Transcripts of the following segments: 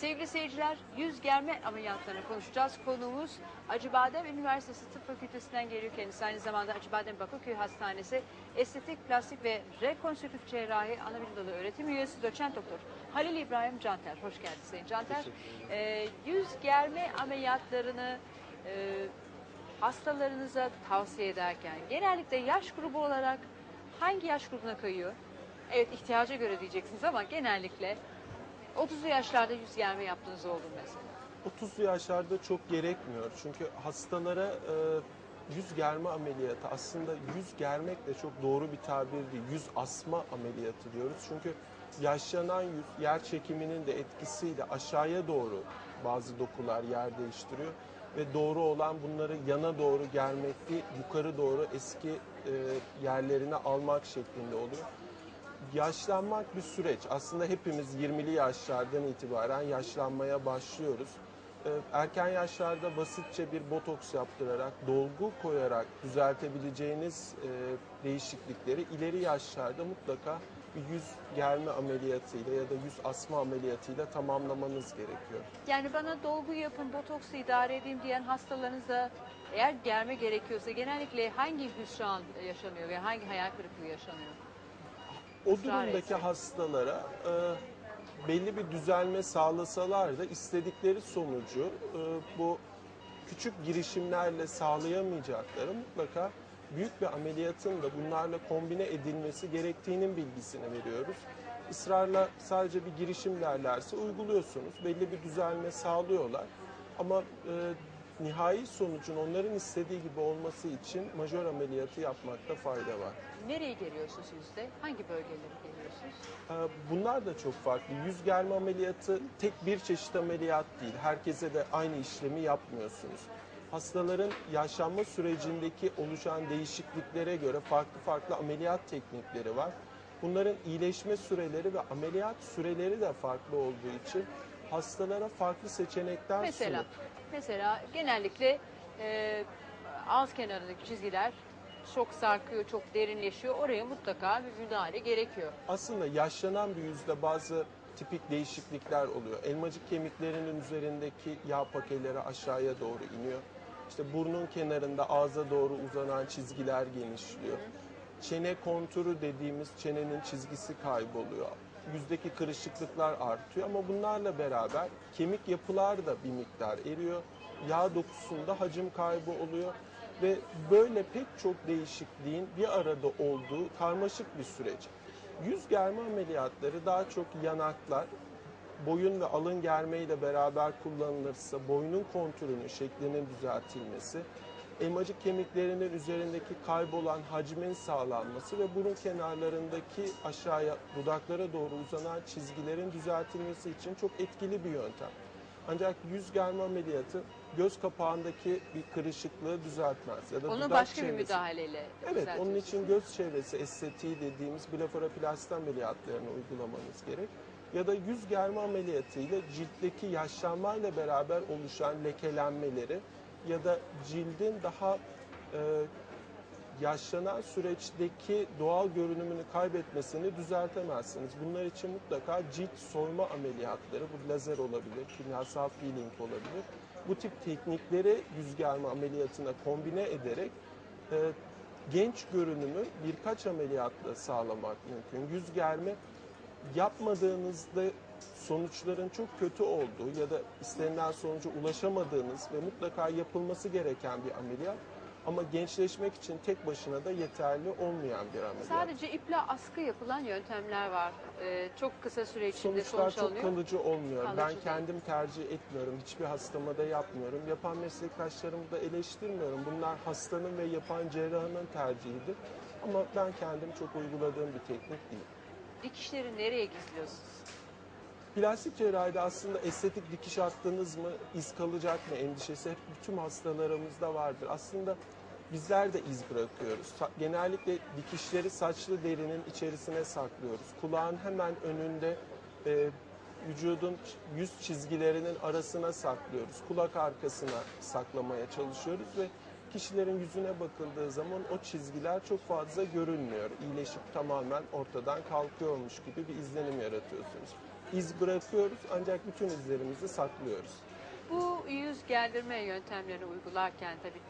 Sevgili seyirciler, yüz germe ameliyatlarını konuşacağız. Konuğumuz Acıbadem Üniversitesi Tıp Fakültesinden geliyor kendisi. Aynı zamanda Acıbadem Bakırköy Hastanesi Estetik, Plastik ve Rekonstrüktif Cerrahi Anabilim Dalı Öğretim Üyesi Doçent Doktor Halil İbrahim Canter. Hoş geldiniz Sayın Canter. Ee, yüz germe ameliyatlarını e, hastalarınıza tavsiye ederken genellikle yaş grubu olarak hangi yaş grubuna kayıyor? Evet ihtiyaca göre diyeceksiniz ama genellikle 30'lu yaşlarda yüz germe yaptığınız oldu mesela. 30 yaşlarda çok gerekmiyor. Çünkü hastalara e, yüz germe ameliyatı aslında yüz germek de çok doğru bir tabir değil. Yüz asma ameliyatı diyoruz. Çünkü yaşlanan yüz yer çekiminin de etkisiyle aşağıya doğru bazı dokular yer değiştiriyor ve doğru olan bunları yana doğru germek değil, yukarı doğru eski e, yerlerine almak şeklinde oluyor yaşlanmak bir süreç. Aslında hepimiz 20'li yaşlardan itibaren yaşlanmaya başlıyoruz. Ee, Erken yaşlarda basitçe bir botoks yaptırarak, dolgu koyarak düzeltebileceğiniz e, değişiklikleri ileri yaşlarda mutlaka bir yüz germe ameliyatıyla ya da yüz asma ameliyatıyla tamamlamanız gerekiyor. Yani bana dolgu yapın, botoksla idare edeyim diyen hastalarınızda eğer germe gerekiyorsa genellikle hangi hüsran yaşanıyor ve hangi hayal kırıklığı yaşanıyor? O durumdaki hastalara e, belli bir düzelme sağlasalar da istedikleri sonucu e, bu küçük girişimlerle sağlayamayacakları mutlaka büyük bir ameliyatın da bunlarla kombine edilmesi gerektiğinin bilgisini veriyoruz. Israrla sadece bir girişim derlerse uyguluyorsunuz. Belli bir düzelme sağlıyorlar. Ama e, nihai sonucun onların istediği gibi olması için majör ameliyatı yapmakta fayda var. Nereyi geriyorsunuz yüzde? Hangi bölgeleri geriyorsunuz? Ee, Bunlar da çok farklı. Yüz germe ameliyatı tek bir çeşit ameliyat değil. Herkese de aynı işlemi yapmıyorsunuz. Hastaların yaşlanma sürecindeki oluşan değişikliklere göre farklı farklı ameliyat teknikleri var. Bunların iyileşme süreleri ve ameliyat süreleri de farklı olduğu için hastalara farklı seçenekler Mesela, sunup mesela genellikle e, ağız kenarındaki çizgiler çok sarkıyor, çok derinleşiyor. Oraya mutlaka bir müdahale gerekiyor. Aslında yaşlanan bir yüzde bazı tipik değişiklikler oluyor. Elmacık kemiklerinin üzerindeki yağ pakeleri aşağıya doğru iniyor. İşte burnun kenarında ağza doğru uzanan çizgiler genişliyor. Çene konturu dediğimiz çenenin çizgisi kayboluyor. Yüzdeki kırışıklıklar artıyor ama bunlarla beraber kemik yapılar da bir miktar eriyor. Yağ dokusunda hacim kaybı oluyor ve böyle pek çok değişikliğin bir arada olduğu karmaşık bir süreç. Yüz germe ameliyatları daha çok yanaklar, boyun ve alın germeyle beraber kullanılırsa boynun kontürünün şeklinin düzeltilmesi, elmacık kemiklerinin üzerindeki kaybolan hacmin sağlanması ve burun kenarlarındaki aşağıya dudaklara doğru uzanan çizgilerin düzeltilmesi için çok etkili bir yöntem. Ancak yüz germe ameliyatı göz kapağındaki bir kırışıklığı düzeltmez ya da Onu dudak başka bir çevresi- müdahaleyle Evet, onun için göz çevresi estetiği dediğimiz blefaroplasti ameliyatlarını uygulamanız gerek. Ya da yüz germe ameliyatıyla ciltteki yaşlanmayla beraber oluşan lekelenmeleri ya da cildin daha e, yaşlanan süreçteki doğal görünümünü kaybetmesini düzeltemezsiniz. Bunlar için mutlaka cilt soyma ameliyatları, bu lazer olabilir, kimyasal peeling olabilir. Bu tip teknikleri yüz germe ameliyatına kombine ederek e, genç görünümü birkaç ameliyatla sağlamak mümkün. Yüz germe yapmadığınızda sonuçların çok kötü olduğu ya da istenilen sonuca ulaşamadığınız ve mutlaka yapılması gereken bir ameliyat ama gençleşmek için tek başına da yeterli olmayan bir ameliyat. Sadece iple askı yapılan yöntemler var. Ee, çok kısa süre içinde Sonuçlar sonuç çok alınıyor. kalıcı olmuyor. Kalıcı ben değil. kendim tercih etmiyorum. Hiçbir hastama da yapmıyorum. Yapan meslektaşlarımı da eleştirmiyorum. Bunlar hastanın ve yapan cerrahının tercihidir. Ama ben kendim çok uyguladığım bir teknik değil. Dikişleri nereye gizliyorsunuz? Plastik cerrahide aslında estetik dikiş attınız mı iz kalacak mı endişesi hep bütün hastalarımızda vardır. Aslında bizler de iz bırakıyoruz. Genellikle dikişleri saçlı derinin içerisine saklıyoruz. Kulağın hemen önünde e, vücudun yüz çizgilerinin arasına saklıyoruz. Kulak arkasına saklamaya çalışıyoruz ve kişilerin yüzüne bakıldığı zaman o çizgiler çok fazla görünmüyor. İyileşip tamamen ortadan kalkıyormuş gibi bir izlenim yaratıyorsunuz. İz bırakıyoruz ancak bütün izlerimizi saklıyoruz. Bu yüz gerdirme yöntemlerini uygularken tabii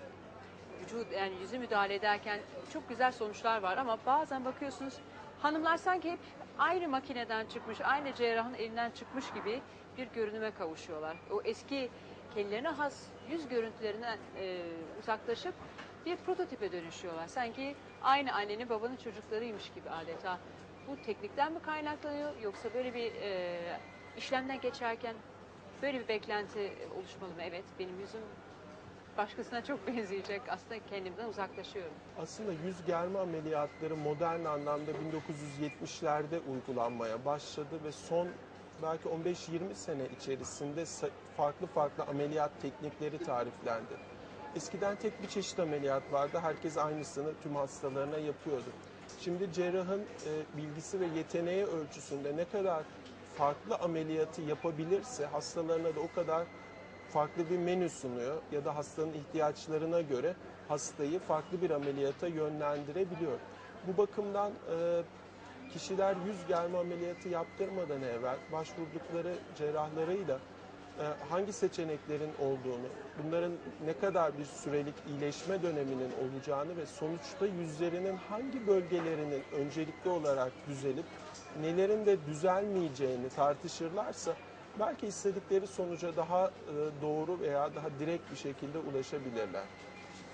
vücut yani yüzü müdahale ederken çok güzel sonuçlar var ama bazen bakıyorsunuz hanımlar sanki hep aynı makineden çıkmış, aynı cerrahın elinden çıkmış gibi bir görünüme kavuşuyorlar. O eski kendilerine has yüz görüntülerinden e, uzaklaşıp bir prototipe dönüşüyorlar. Sanki aynı annenin babanın çocuklarıymış gibi adeta. Bu teknikten mi kaynaklanıyor yoksa böyle bir e, işlemden geçerken Böyle bir beklenti oluşmalı mı? Evet, benim yüzüm başkasına çok benzeyecek. Aslında kendimden uzaklaşıyorum. Aslında yüz germe ameliyatları modern anlamda 1970'lerde uygulanmaya başladı ve son belki 15-20 sene içerisinde farklı farklı ameliyat teknikleri tariflendi. Eskiden tek bir çeşit ameliyat vardı. Herkes aynısını tüm hastalarına yapıyordu. Şimdi cerrahın e, bilgisi ve yeteneği ölçüsünde ne kadar farklı ameliyatı yapabilirse hastalarına da o kadar farklı bir menü sunuyor ya da hastanın ihtiyaçlarına göre hastayı farklı bir ameliyata yönlendirebiliyor. Bu bakımdan e, kişiler yüz germe ameliyatı yaptırmadan evvel başvurdukları cerrahlarıyla hangi seçeneklerin olduğunu, bunların ne kadar bir sürelik iyileşme döneminin olacağını ve sonuçta yüzlerinin hangi bölgelerinin öncelikli olarak düzelip nelerin de düzelmeyeceğini tartışırlarsa belki istedikleri sonuca daha e, doğru veya daha direkt bir şekilde ulaşabilirler.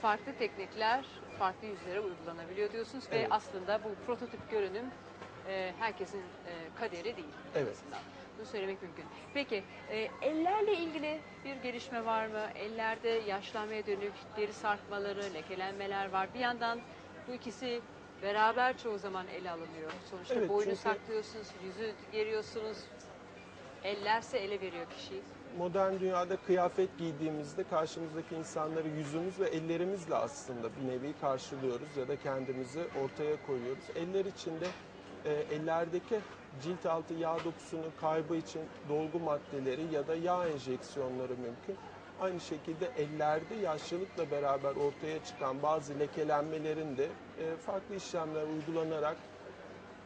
Farklı teknikler farklı yüzlere uygulanabiliyor diyorsunuz ve Evet. aslında bu prototip görünüm e, herkesin e, kaderi değil. Evet. aslında. Bunu söylemek mümkün. Peki e, ellerle ilgili bir gelişme var mı? Ellerde yaşlanmaya dönük deri sarkmaları, lekelenmeler var. Bir yandan bu ikisi beraber çoğu zaman ele alınıyor. Sonuçta Evet, boynu çünkü- saklıyorsunuz, yüzü geriyorsunuz. Ellerse ele veriyor kişiyi. Modern dünyada kıyafet giydiğimizde karşımızdaki insanları yüzümüz ve ellerimizle aslında bir nevi karşılıyoruz ya da kendimizi ortaya koyuyoruz. Eller içinde e, ellerdeki cilt altı yağ dokusunun kaybı için dolgu maddeleri ya da yağ enjeksiyonları mümkün. Aynı şekilde ellerde yaşlılıkla beraber ortaya çıkan bazı lekelenmelerin de e, farklı işlemler uygulanarak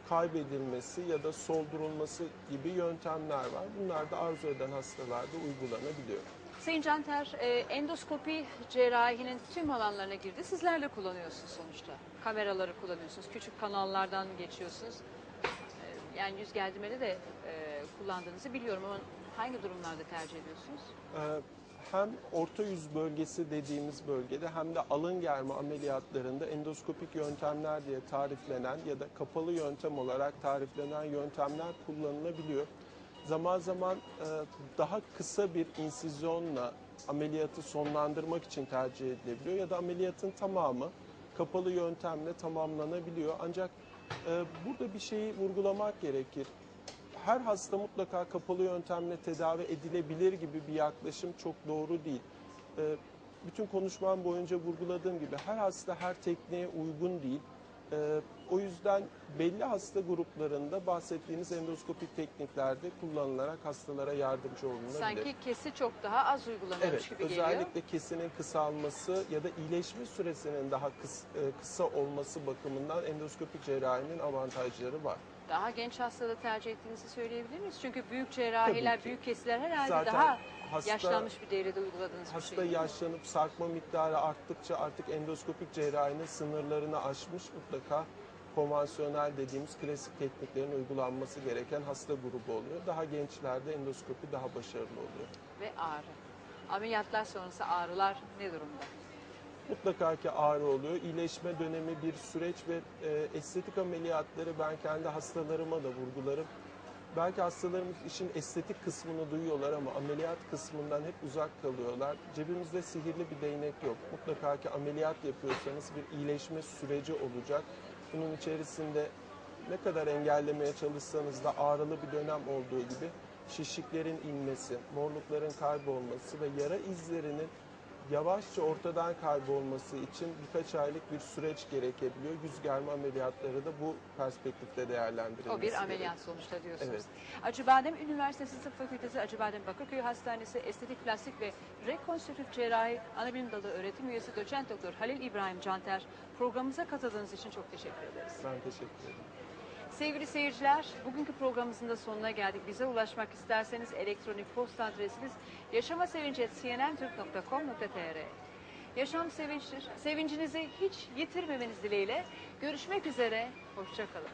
kaybedilmesi ya da soldurulması gibi yöntemler var. Bunlar da arzu eden hastalarda uygulanabiliyor. Sayın Canter, e, endoskopi cerrahinin tüm alanlarına girdi. Sizler de kullanıyorsunuz sonuçta. Kameraları kullanıyorsunuz. Küçük kanallardan geçiyorsunuz. E, yani yüz gerdirmede de e, kullandığınızı biliyorum ama hangi durumlarda tercih ediyorsunuz? Hem orta yüz bölgesi dediğimiz bölgede hem de alın germe ameliyatlarında endoskopik yöntemler diye tariflenen ya da kapalı yöntem olarak tariflenen yöntemler kullanılabiliyor. Zaman zaman e, daha kısa bir insizyonla ameliyatı sonlandırmak için tercih edilebiliyor ya da ameliyatın tamamı kapalı yöntemle tamamlanabiliyor. Ancak e, burada bir şeyi vurgulamak gerekir her hasta mutlaka kapalı yöntemle tedavi edilebilir gibi bir yaklaşım çok doğru değil. Ee, Bütün konuşmam boyunca vurguladığım gibi her hasta her tekniğe uygun değil. Ee, O yüzden belli hasta gruplarında bahsettiğiniz endoskopik tekniklerde kullanılarak hastalara yardımcı olunabilir. Sanki kesi çok daha az uygulanıyormuş Evet, gibi geliyor. özellikle kesinin kısalması ya da iyileşme süresinin daha kıs- e, kısa olması bakımından endoskopik cerrahinin avantajları var. Daha genç hastada tercih ettiğinizi söyleyebilir miyiz? Çünkü büyük cerrahiler, büyük kesiler herhalde Zaten daha hasta- yaşlanmış bir devrede uyguladığınız bir Hasta şey. değil mi? yaşlanıp sarkma miktarı arttıkça artık endoskopik cerrahinin sınırlarını aşmış mutlaka konvansiyonel dediğimiz klasik tekniklerin uygulanması gereken hasta grubu oluyor. Daha gençlerde endoskopi daha başarılı oluyor. Ve ağrı. Ameliyatlar sonrası ağrılar ne durumda? Mutlaka ki ağrı oluyor. İyileşme dönemi bir süreç ve e, estetik ameliyatları ben kendi hastalarıma da vurgularım. Belki hastalarımız işin estetik kısmını duyuyorlar ama ameliyat kısmından hep uzak kalıyorlar. Cebimizde sihirli bir değnek yok. Mutlaka ki ameliyat yapıyorsanız bir iyileşme süreci olacak. Bunun içerisinde ne kadar engellemeye çalışsanız da ağrılı bir dönem olduğu gibi şişliklerin inmesi, morlukların kaybolması ve yara izlerinin yavaşça ortadan kaybolması için birkaç aylık bir süreç gerekebiliyor. Yüz germe ameliyatları da bu perspektifte değerlendirilmesi O bir ameliyat gerekiyor. sonuçta diyorsunuz. Evet. Acıbadem Üniversitesi Tıp Fakültesi Acıbadem Bakırköy Hastanesi Estetik Plastik ve Rekonstrüktif Cerrahi Anabilim Dalı Öğretim Üyesi Doçent Doktor Halil İbrahim Canter programımıza katıldığınız için çok teşekkür ederiz. Ben teşekkür ederim. Sevgili seyirciler, bugünkü programımızın da sonuna geldik. Bize ulaşmak isterseniz elektronik posta adresimiz yaşamasevinci.cnntürk.com.tr Yaşam sevinçtir. Sevincinizi hiç yitirmemeniz dileğiyle. Görüşmek üzere. Hoşçakalın.